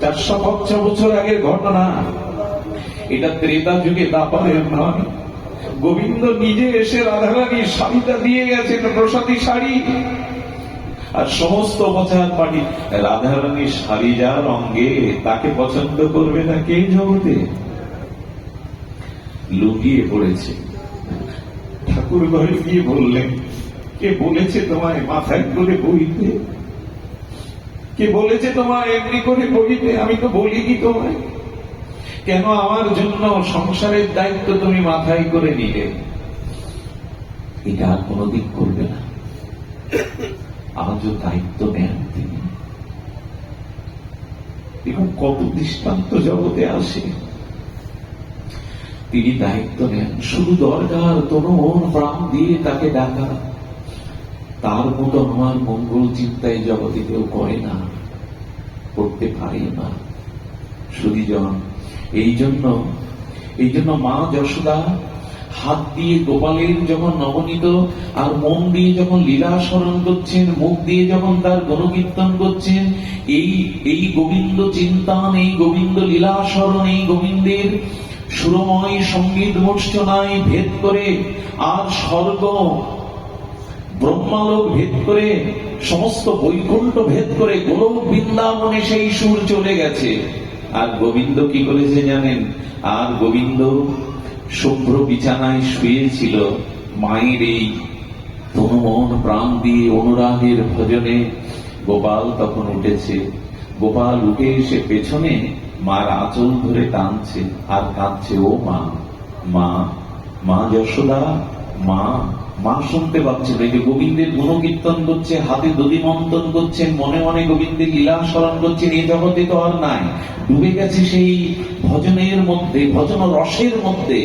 চারশো পঞ্চাশ বছর আগের ঘটনা। এটা ত্রেতা যুগে দাপারের নয়। গোবিন্দ নিজে এসে রাধারানী শাড়িটা দিয়ে গেছেন, প্রসাদী শাড়ি। আর সমস্ত রাধারানীর শাড়ি তাকে পছন্দ করবে না কে জগতে? লুকিয়ে পড়েছে। ঠাকুর ঘরে গিয়ে বললেন, কে বলেছে তোমায় মাথায় করে বইতে? কে বলেছে তোমার এমনি করে বলিতে আমি তো বলিনি তোমায়। কেন আমার জন্য সংসারের দায়িত্ব তুমি মাথায় করে নিলে? এটা আর কোনোদিন করবে না। আজও দায়িত্ব নেন তিনি। এখন কত দৃষ্টান্ত জগতে আসে। তিনি দায়িত্ব নেন। শুধু দরকার মন প্রাণ দিয়ে তাকে ডাকা। তার মতো আমার মঙ্গল চিন্তায় জগতে কেউ করে না, করতে পারে না। সুদীজন এই জন্য এই জন্য মা যশোদা হাত দিয়ে গোপালের যখন নবনীত আর মন দিয়ে যখন লীলা স্মরণ করছেন, মুখ দিয়ে যখন তার গণকীর্তন করছেন, এই এই গোবিন্দ চিন্তান, এই গোবিন্দ লীলা স্মরণ, এই গোবিন্দের সুরময় সংগীত মূর্ছনায় ভেদ করে আর স্বর্গ ব্রহ্মালোক ভেদ করে, সমস্ত বৈকুণ্ঠ ভেদ করে গোলক বৃন্দাবনে সেই সুর চলে গেছে। আর গোবিন্দ কি করেছে জানেন? আর গোবিন্দ শুভ্র বিছানায় শুয়েছিল মায়ের এই তনুমন প্রাণ দিয়ে অনুরাগের ভজনে। গোপাল তখন উঠেছে। গোপাল উঠে এসে পেছনে মার আঁচল ধরে টানছে আর কাঁদছে, ও মা মা মা যশোদা, মা মা শুনতে পাচ্ছে না এই যে গোবিন্দের গুণকীর্তন করছে, হাতে দধি মন্থন করছেন, মনে মনে গোবিন্দের লীলা স্মরণ করছেন, এই জগতে তো আর নাই। ডুবে গেছে সেই ভজনের মধ্যে, ভজন রসের মধ্যে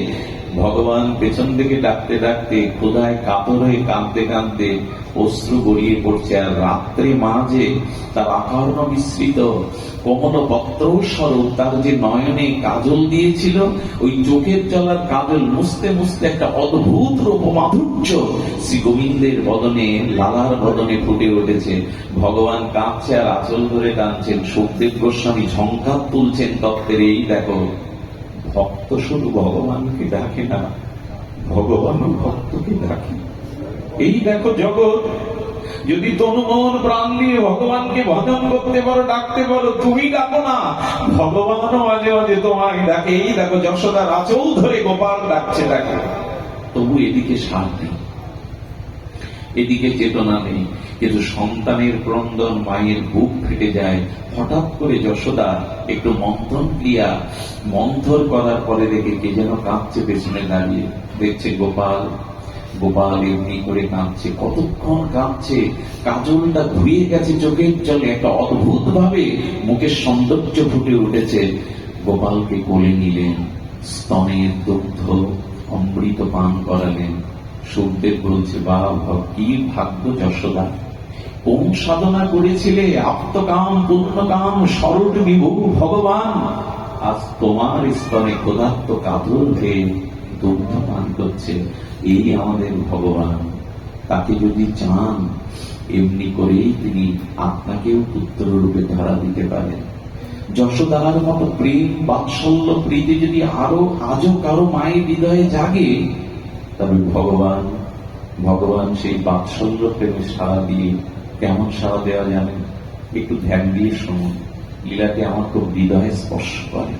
ভগবান পেছন থেকে ডাকতে ডাকতে খোদায় কাতর হয়ে কাঁদতে কাঁদতে অশ্রু গড়িয়ে পড়ছে। আর রাত্রে মাঝে তার আকারণ বিস্তৃত কমল পত্র স্বরূপ, তার যে নয়নে কাজল দিয়েছিল, ওই চোখের জলার কাজল মুছতে মুছতে একটা অদ্ভুত রূপ মাধুর্য শ্রী গোবিন্দের বদনে, লালার বদনে ফুটে উঠেছে। ভগবান কাঁদছে আর আচল ধরে টানছেন। সুখদেব গোস্বামী ঝঙ্কার তুলছেন তত্ত্বের, এই দেখো ভক্ত শুধু ভগবানকে ডাকে না, ভগবান ভক্তকে ডাকে। এই দেখো জগৎ, যদি তনু তনুমন প্রাণ দিয়ে ভগবানকে ভজন করতে পারো, ডাকতে পারো, তুমি ডাকো না, ভগবানও মাঝে মাঝে তোমায় ডাকে। এই দেখো যশোদার আচল ধরে গোপাল ডাকছে ডাকে তবু এদিকে শান্তি এদিকে চেতনা নেই, কিন্তু সন্তানের ক্রন্দন মায়ের বুক ফেটে যায়। হঠাৎ করে যশোদা একটু মন্থন ক্রিয়া মন্থর করার পরে দেখে কে যেন কাঁদছে পেছনে দাঁড়িয়ে। দেখছে গোপাল। গোপাল এমনি করে কাঁদছে কতক্ষণ কাঁদছে কাজলটা ধুয়ে গেছে চোখের জলে। একটা অদ্ভুত ভাবে মুখের সৌন্দর্য ফুটে উঠেছে। গোপালকে কোলে নিলেন, স্তনের দুগ্ধ অমৃত পান করালেন। সুখদেব বলছে বা কি ভাগ্য যশোদা। কোন সাধনা করেছিলে, আপ্তকাম, পুণ্যকাম সরল বিভু, ভগবান। আজ তোমার স্তনে ক্ষুধার্ত কাতর হয়ে দুগ্ধ পান করছে এই আমাদের ভগবান। তাকে যদি চান, এমনি করেই তিনি আপনাকেও পুত্র রূপে ধরা দিতে পারেন। যশোদার মতো প্রেম, বাৎসল্য প্রীতি যদি আরও, আজও কারও মায়ের হৃদয়ে জাগে তবে ভগবান ভগবান সেই বাৎসল্য প্রেমে সারা দিয়ে, কেমন সারা দেওয়া জানেন একটু ধ্যান দিয়ে শুনুন। লীলাকে আমার খুব হৃদয়ে স্পর্শ করে।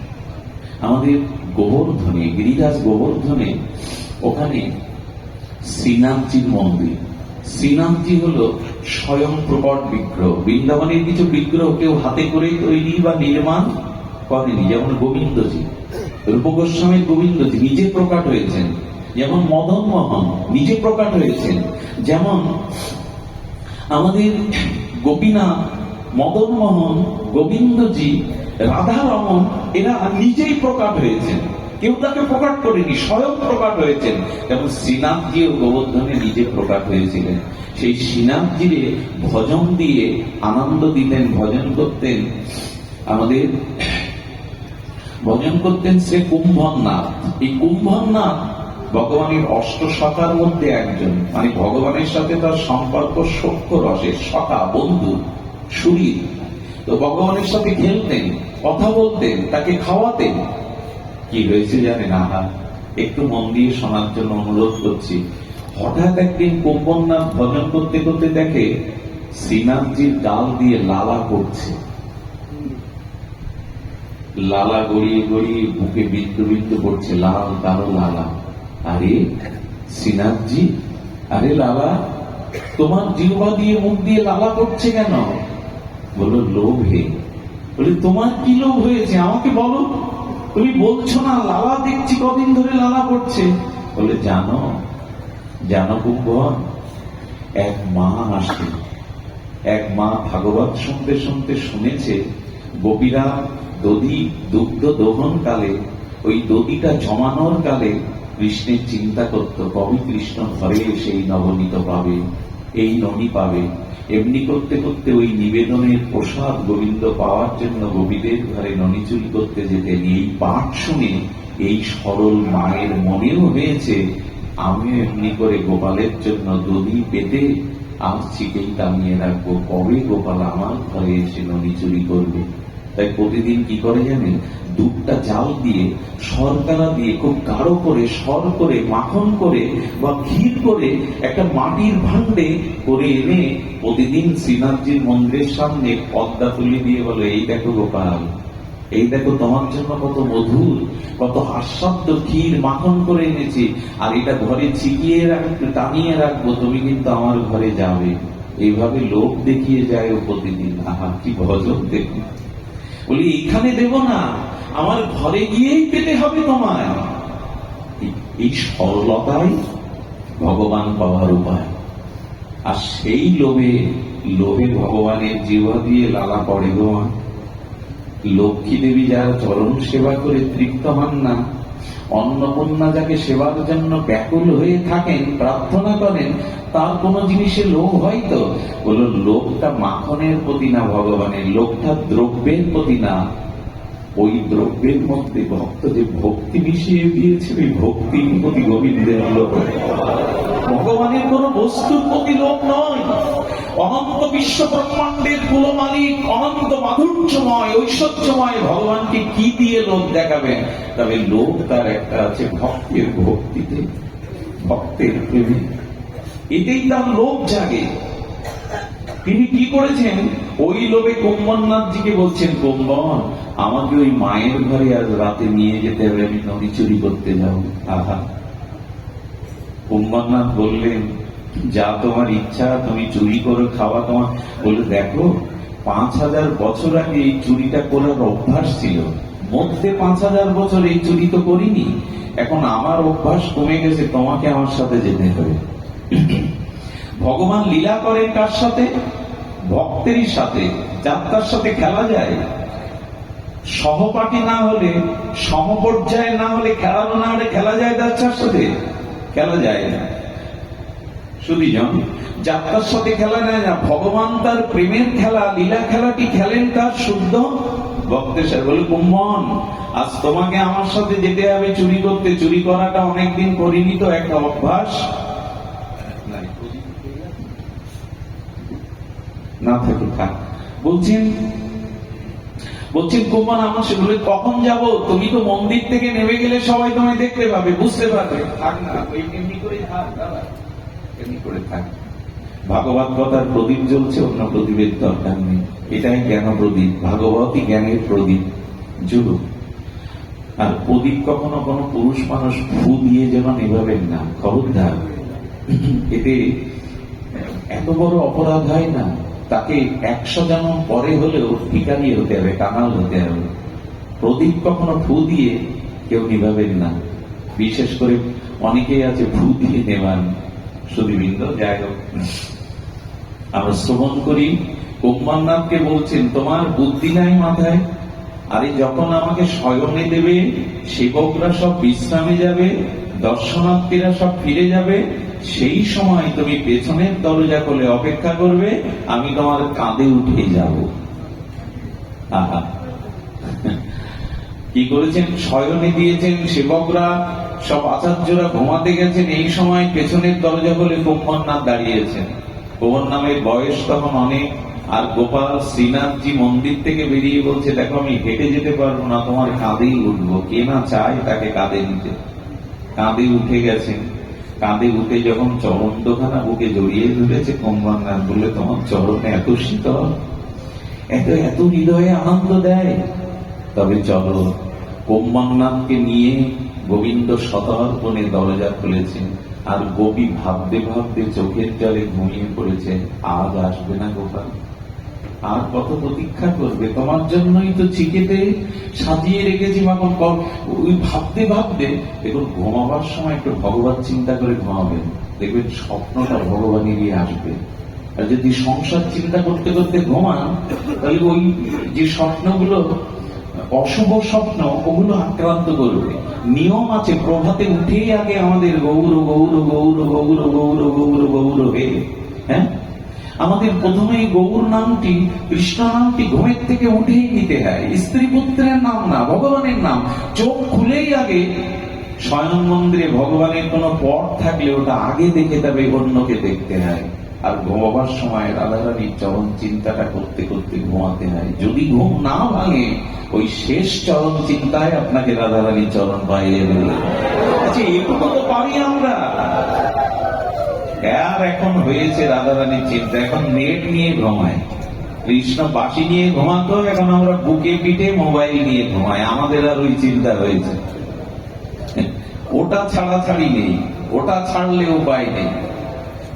আমাদের গোবর্ধনে, গিরিরাজ গোবর্ধনে ওখানে শ্রীনাথজির মন্দির। শ্রীনাথজি হলো স্বয়ং প্রকট বিগ্রহ। বৃন্দাবনের কিছু বিগ্রহ কেউ হাতে করে তৈরি বা নির্মাণ করেনি, যেমন গোবিন্দজি। রূপ গোস্বামীর গোবিন্দজি নিজে প্রকাট হয়েছেন। যেমন মদন মোহন নিজে প্রকাট হয়েছেন, যেমন আমাদের গোপীনাথ, মদন মোহন, গোবিন্দজি, রাধারমন, এরা নিজেই প্রকাট হয়েছেন। কেউ তাকে প্রকাট করেনি, স্বয়ং প্রকাট হয়েছেন। যেমন শ্রীনাথজি ও গোবর্ধনে নিজে প্রকাট হয়েছিলেন। সেই শ্রীনাথজিরে ভজন দিয়ে আনন্দ দিতেন, ভজন করতেন। আমাদের ভজন করতেন সে কুম্ভনাথ। এই কুম্ভনাথ ভগবানের অষ্ট সখার মধ্যে একজন মানে ভগবানের সাথে তার সম্পর্ক সখ্য রসের সখা বন্ধু সুরীর তো ভগবানের সাথে খেলতেন, কথা বলতেন, তাকে খাওয়াতেন। কি হয়েছে জানেন, আহা, একটু মন দিয়ে শোনার জন্য অনুরোধ করছি। হঠাৎ একদিন কুম্ভনাথ ভজন করতে করতে দেখে শ্রীনাথজির ডাল দিয়ে লালা করছে লালা গড়িয়ে গড়িয়ে বুকে বিন্দু বিন্দু করছে লাল, কালো লালা। আরে শ্রীনাথজি আরে লালা, তোমার জিহ্বা দিয়ে মুখ দিয়ে লালা করছে কেন? বলো লোভে বলে, তোমার কি লোভ হয়েছে? আমাকে বলো। তুমি বলছো না, লালা দেখছি কদিন ধরে লালা করছে। বলে, জানো জানো কুম্ভন, এক মা আসে এক মা ভাগবত শুনতে শুনতে শুনেছে, গোপীরা দধি দুগ্ধ দহন কালে ওই দধিটা জমানোর কালে কৃষ্ণের চিন্তা করত, কবি কৃষ্ণ ঘরে সেই নবনীত পাবে, এই ননি পাবে। এমনি করতে করতে ওই নিবেদনের প্রসাদ গোবিন্দ পাওয়ার জন্য গোপীদের ঘরে ননি চুরি করতে যেতেন এই পাঠ শুনে এই সরল মায়ের মনেও হয়েছে আমিও এমনি করে গোপালের জন্য দধি পেতে আজ চিকেই টানিয়ে রাখব। কবে গোপাল আমার ঘরে এসে ননি চুরি করবে? তাই প্রতিদিন কি করে জানেন? দুধটা জাল দিয়ে শর্করা দিয়ে, খুব গাঢ় করে, সর করে, মাখন করে বা ক্ষীর করে একটা মাটির ভাণ্ডে করে এনে প্রতিদিন শ্রীনাথজির মন্দিরের সামনে পদ্মা তুলে দিয়ে বলে, এই দেখো গোপাল, এই দেখো তোমার জন্য কত মধুর, কত হাস্যাদ্য ক্ষীর মাখন করে এনেছি। আর এটা ঘরে চিকিয়ে রাখবে টানিয়ে রাখব, তুমি কিন্তু আমার ঘরে যাবে। এইভাবে লোক দেখিয়ে যায় ও প্রতিদিন। আহা, কি ভজন দেখুন বলি এখানে দেব না, আমার ঘরে গিয়েই পেতে হবে তোমায় এই- সরলতাই ভগবান পাওয়ার উপায় আর সেই লোভে লোভে ভগবানের জিহ্বা দিয়ে লালা পড়ে গোয়া। লক্ষ্মী দেবী যারা চরণ সেবা করে তৃপ্ত হন না অন্নপূর্ণা যাকে সেবার জন্য ব্যাকুল হয়ে থাকেন, প্রার্থনা করেন, তার কোন জিনিসে লোভ হয় তো? বলো লোভটা মাখনের প্রতি না ভগবানের, লোভটা দ্রব্যের প্রতি না ওই দ্রব্যের মধ্যে ভক্ত যে ভক্তি মিশিয়ে দিয়েছে, ওই ভক্তির প্রতি গোবিন্দের লোভ। ভগবানের কোন বস্তুর প্রতি লোভ নয়। অনন্ত বিশ্ব ব্রহ্মাণ্ডের অনন্ত মাধুর্যময় ঐশ্বর্যময় ভগবানকে কি দিয়ে লোভ দেখাবেন তবে লোভ তার একটা আছে ভক্তের ভক্তিতে, ভক্তের প্রেমে। এতেই তার লোভ জাগে। তিনি কি করেছেন? ওই লোভে কুম্বননাথজিকে বলছেন কুম্বন আমাকে ওই মায়ের ঘরে আজ রাতে নিয়ে যেতে হবে, আমি নদী চুরি করতে যাব। আহা। কুম্বরনাথ বললেন, যা তোমার ইচ্ছা, তুমি চুরি করে, খাওয়া তোমার। বলে দেখো পাঁচ হাজার বছর আগে এই চুরিটা করার অভ্যাস ছিল। মধ্যে পাঁচ হাজার বছর এই চুরি তো করিনি। এখন আমার অভ্যাস কমে গেছে, তোমাকে আমার সাথে যেতে হবে। ভগবান লীলা করেন কার সাথে? ভক্তেরই সাথে। যাত্রার সাথে খেলা যায়। সহপাঠী না হলে, সমপর্যায়ে না হলে খেলানো না হলে খেলা যায় যাত্রার সাথে? খেলা যায় না। শুধু জন, যাত্রার সাথে খেলা যায় না, ভগবান তার প্রেমের খেলা, লীলা খেলাটি খেলেন তার শুদ্ধ ভক্তের সাথে। বলে আজ তোমাকে আমার সাথে যেতে হবে, চুরি করতে। চুরি করাটা অনেকদিন করিনি তো, একটা অভ্যাস। না থাকে। বলছেন বলছেন আমার সেগুলো কখন যাব? তুমি তো মন্দির থেকে নেমে গেলে সবাই তোমায় দেখতে পাবে, বুঝতে পারবে। থাক না। করে থাক দাদা এমনি করে থাক। ভাগবত কথার প্রদীপ জ্বলছে, অন্য প্রদীপের দরকার নেই। এটাই জ্ঞান প্রদীপ, ভাগবতই জ্ঞানের প্রদীপ। জুড়ুক আর প্রদীপ কখনো কোনো পুরুষ মানুষ ফু দিয়ে যেন নেভাবেন না, খবরদার। এতে, এত বড় অপরাধ হয় না, তাকে একশো জন পরে হলেও ভিকারি হতে হবে কানাল হতে হবে। প্রদীপ কখনো ফু দিয়ে কেউ নিভাবেন না। বিশেষ করে অনেকেই আছে ফু দিয়ে নেবান সুদীবৃন্দ, যাই হোক। আমরা শ্রবণ করি কুম্মান্নাথকে বলছেন, তোমার বুদ্ধি নাই মাথায়? আরে যখন আমাকে শয়নে দেবে, সেবকরা সব বিশ্রামে যাবে, দর্শনার্থীরা সব ফিরে যাবে, সেই সময় তুমি পেছনের দরজা খুলে অপেক্ষা করবে, আমি তোমার কাঁধে উঠে যাব। কি করেছেন? শয়নে দিয়েছেন সেবকরা সব আচার্যরা ঘুমাতে গেছেন, এই সময় পেছনের দরজা বলে কুম্ভন নাম দাঁড়িয়েছেন। কুম্ভন নামের বয়স তখন অনেক, আর গোপাল শ্রীনাথজি মন্দির থেকে বেরিয়ে বলছে, দেখো, আমি হেঁটে যেতে পারব না, তোমার কাঁধেই উঠবো। কে না চায় তাকে কাঁধে নিতে? কাঁধে উঠে গেছেন। কাঁধে উঠে যখন চরণ দোকানা বুকে জড়িয়ে ধরেছে কম্বাঙ্গান বলে তোমার চরণে এত শীতল, এত এত হৃদয়ে আনন্দ দেয়? তবে চলো কোম্বাংনাথকে নিয়ে গোবিন্দ সতর্পণে দরজা খুলেছে আর গোপী ভাবতে ভাবতে চোখের জলে ঘুমিয়ে পড়েছে আজ আসবে না গোপাল। আর কত প্রতীক্ষা করবে? তোমার জন্যই তো চিকেতে সাজিয়ে রেখেছি মাখন ওই ভাবতে ভাবতে, দেখুন, ঘুমাবার সময় একটু ভগবান চিন্তা করে ঘুমাবেন। দেখবেন স্বপ্নটা ভগবানেরই আসবে। আর যদি সংসার চিন্তা করতে করতে ঘুমান, তাহলে ওই যে স্বপ্নগুলো, অশুভ স্বপ্ন, ওগুলো আক্রান্ত করবে। নিয়ম আছে, প্রভাতে উঠেই আগে আমাদের গৌর গৌর গৌর গৌর গৌর গৌর গৌর হে হ্যাঁ? আমাদের প্রথমে গৌর নামটি, কৃষ্ণ নামটি ঘুমের থেকে উঠেই নিতে হয়। স্ত্রী পুত্রের নাম না, ভগবানের নাম। চোখ খুলেই আগে স্বয়ং মন্দিরে ভগবানের কোনো পথ থাকলে ওটা আগে দেখে তবে অন্যকে দেখতে হয়। আর ঘুমাবার সময় রাধারানীর চরণ চিন্তাটা করতে করতে ঘুমাতে হয়। যদি ঘুম না ভাঙে, ওই শেষ চরণ চিন্তায় আপনাকে রাধারানীর চরণ পাইয়ে দেবে। আচ্ছা এটুকু তো পারি আমরা। আর এখন হয়েছে রাধারানীর চিন্তা। এখন নেট নিয়ে ঘুমায়। কৃষ্ণ বাসি নিয়ে ঘুমাতো, এখন আমরা বুকে পিঠে মোবাইল নিয়ে ঘুমাই। আমাদের আর ওই চিন্তা হয়েছে ওটা ছাড়া ছাড়ি নেই। ওটা ছাড়লে উপায় নেই।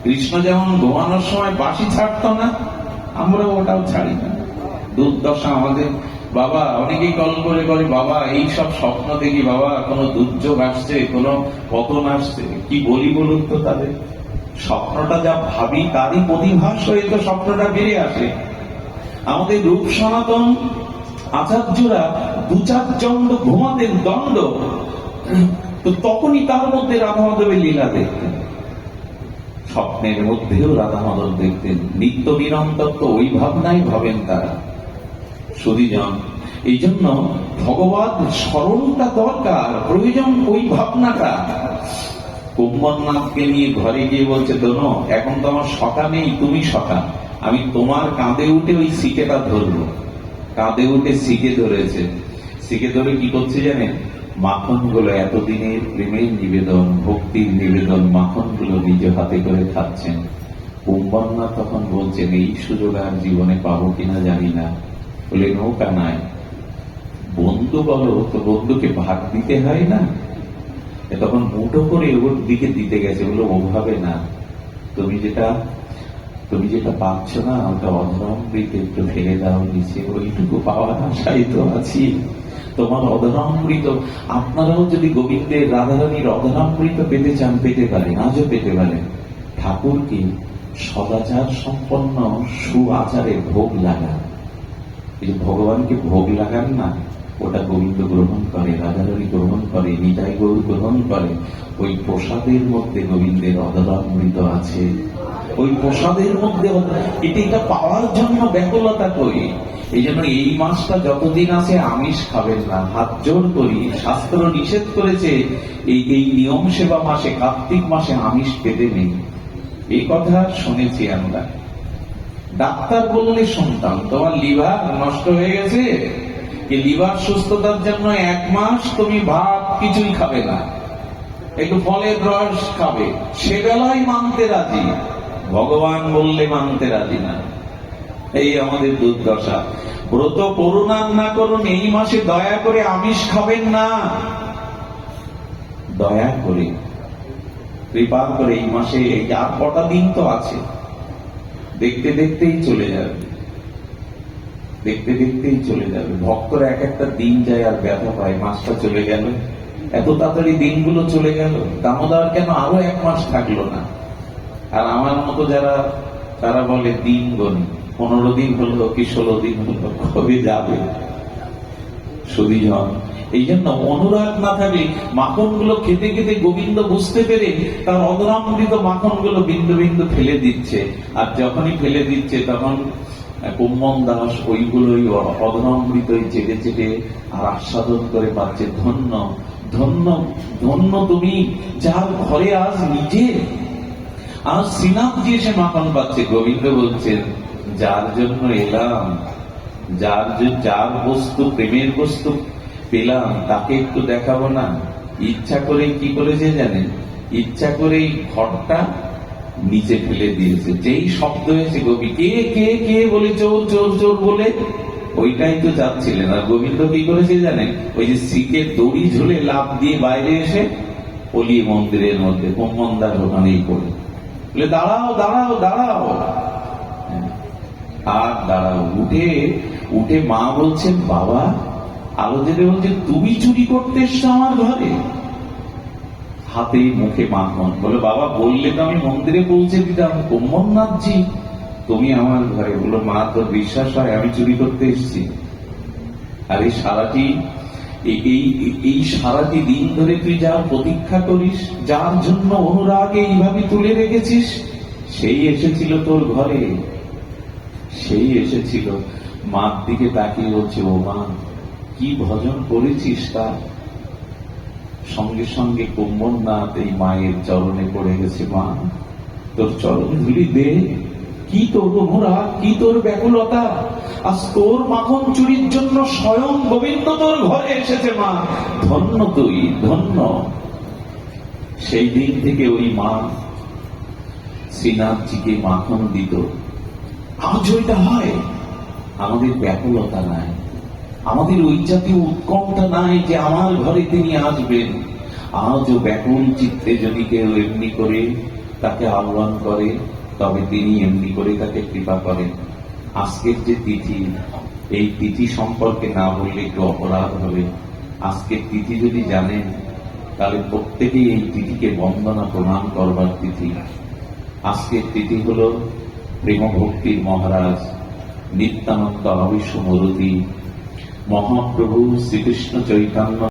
কৃষ্ণ যেমন ঘুমানোর সময় বাসি ছাড়তো না আমরা ওটাও ছাড়ি না। দুর্দশা আমাদের। বাবা, অনেকেই কল করে করে বাবা, এই সব স্বপ্ন দেখি, বাবা, কোনো দুর্যোগ আসছে, কোনো পতন আসছে। কি বলি বলুন তো তাদের? স্বপ্নটা যা ভাবি, তারই প্রতিভাস হয়ে তো স্বপ্নটা বেড়ে আসে। আমাদের রূপ সনাতন আচার্যরা দু চার দণ্ড ঘুমাতেন, দণ্ড। তো তখনই তার মধ্যে রাধা মাধবের লীলা দেখতেন। স্বপ্নের মধ্যেও রাধা মাধব দেখতেন। নিত্য নিরন্তর তো ওই ভাবনাই ভাবেন তারা। সুদীজন এই জন্য ভগবান স্মরণটা দরকার, প্রয়োজন ওই ভাবনাটা। কুম্ভনাথকে নিয়ে ঘরে গিয়ে বলছে, দোনো, এখন তো আমার সকা নেই, তুমি সকা আমি তোমার কাঁধে উঠে ওই সিকেটা ধরবো। কাঁধে উঠে সিকে ধরেছে। সিকে ধরে কি করছে জানেন? মাখনগুলো এতদিনের প্রেমের নিবেদন, ভক্তির নিবেদন মাখনগুলো নিজ হাতে করে খাচ্ছেন। কুম্ভন্না তখন বলছেন, এই সুযোগ আর জীবনে পাবো কিনা জানি না। বলে, নৌকা নাই। বন্ধু বলো, তো বন্ধুকে ভাগ দিতে হয় না? তখন মুঠো করে ওর দিকে দিতে গেছে বলে ওভাবে না। তুমি যেটা তুমি যেটা পাচ্ছ না, ওটা অধরমৃত একটু ফেলে দাও নিচে। ওইটুকু পাওয়ার আশাই তো আছি। তোমার অধরামৃত। আপনারাও যদি গোবিন্দের রাধারানীর অধরামৃত পেতে চান, পেতে পারেন, আজও পেতে পারেন। ঠাকুরকে সদাচার সম্পন্ন সু আচারে ভোগ লাগান। এই ভগবানকে ভোগ লাগান না, ওটা গোবিন্দ গ্রহণ করে, রাধারানী গ্রহণ করে, নিতাই গৌর গ্রহণ করে, ওই প্রসাদের মধ্যে গোবিন্দের অধরামৃত আছে। ওই প্রসাদের মধ্যে এটা এটা পাওয়ার জন্য ব্যাকুলতা করি এই জন্য এই মাসটা যতদিন আছে আমিষ খাবেন না, হাত জোর করি, শাস্ত্র নিষেধ করেছে, এই এই নিয়ম সেবা মাসে, কার্তিক মাসে আমিষ পেতে নেই। এই কথা শুনেছি আমরা। ডাক্তার বললে শুনতাম, তোমার লিভার নষ্ট হয়ে গেছে? লিভার সুস্থতার জন্য এক মাস তুমি ভাত কিছুই খাবে না। একটু ফলের রস খাবে। সে বেলায় মানতে রাজি। ভগবান বললে মানতে রাজি না। এই আমাদের দুর্দশা। ব্রত আর না করুন, এই মাসে দয়া করে আমিষ খাবেন না। দয়া করে, কৃপা করে এই মাসে আর কটা দিন তো আছে। দেখতে দেখতেই চলে যাবে। দেখতে দেখতেই চলে যাবে। ভক্তরা এক একটা দিন যায় আর ব্যথা পায়, মাসটা চলে গেল। এত তাড়াতাড়ি দিনগুলো চলে গেল। দামোদর কেন আরও এক মাস থাকল না? আর আমার মতো যারা, তারা বলে দিন গণি পনেরো দিন হলো কি ষোলো দিন হলো, কবে যাবে? সুদীজন এই জন্য অনুরাগ না থাকলে মাখনগুলো খেতে খেতে গোবিন্দ বুঝতে পেরে তার অধরামৃত মাখনগুলো বিন্দু বিন্দু ফেলে দিচ্ছে। আর যখনই ফেলে দিচ্ছে, তখন কুম্মন দাস ওইগুলোই অধরামৃত চেটে চেটে আর আস্বাদন করে পাচ্ছে ধন্য। ধন্য ধন্য তুমি, যার ঘরে আজ নিজে আজ শ্রীনাথজি এসে মাখন পাচ্ছে, গোবিন্দ বলছেন যার জন্য এলাম, যার যার বস্তু, প্রেমের বস্তু পেলাম, তাকে একটু দেখাবো না। ইচ্ছা করে কি করেছে জানেন? ইচ্ছা করেই ঘরটা নিচে ফেলে দিয়েছে। যেই শব্দ হয়েছে কবি কে কে কে? বলে চোর চোর চোর বলে ওইটাই তো যাচ্ছিলেন আর গোবিন্দ কি করেছে জানেন? ওই যে সিটের দড়ি ঝুলে লাভ দিয়ে বাইরে এসে পলি মন্দিরের মধ্যে মোহাম্মদার ওখানেই পড়ে। বলে, দাঁড়াও দাঁড়াও দাঁড়াও। আর দাঁড়াও, উঠে উঠে মা বলছেন, বাবা, আলো জেলে বলছে, তুমি চুরি করতে এসছো আমার ঘরে? হাতে মুখে মাখন বলে বাবা, বললে তো আমি মন্দিরে পৌঁছে দিতাম কোম্মনাথজি তুমি আমার ঘরে। বলো মা, তোর বিশ্বাস হয়, আমি চুরি করতে এসেছি। আর এই সারাটি এই- এই সারাটি দিন ধরে তুই যা প্রতীক্ষা করিস, যার জন্য অনুরাগ এইভাবে তুলে রেখেছিস, সেই এসেছিল তোর ঘরে। সেই এসেছিল। মার দিকে তাকিয়ে বলছে, ও মা, কি ভজন করেছিস তা? সঙ্গে সঙ্গে কুম্ভনাথ এই মায়ের চরণে পড়ে গেছে, মা, তোর চরণ ধুলি দে। কি তোর অনুরাগ? কি তোর ব্যাকুলতা? আজ তোর মাখন চুরির জন্য স্বয়ং গোবিন্দ তোর ঘরে এসেছে মা। ধন্য তুই ধন্য। সেই দিন থেকে ওই মা শ্রীনাথজিকে মাখন দিত। আজ ওইটা হয়? আমাদের ব্যাকুলতা নাই। আমাদের ওই জাতীয় উৎকণ্ঠা নাই যে আমার ঘরে তিনি আসবেন। আজও ব্যাকুল চিত্তে যদি কেউ এমনি করে তাকে আহ্বান করে তবে তিনি এমনি করে তাকে কৃপা করেন। আজকের যে তিথি, এই তিথি সম্পর্কে না বললে একটু অপরাধ হবে। আজকের তিথি যদি জানেন, তাহলে প্রত্যেকেই এই তিথিকে বন্দনা প্রণাম করবার তিথি। আজকের তিথি হল প্রেম ভক্তির মহারাজ নিত্যানন্দ অবিশ্ব মরুতি মহাপ্রভু শ্রীকৃষ্ণ চৈতন্য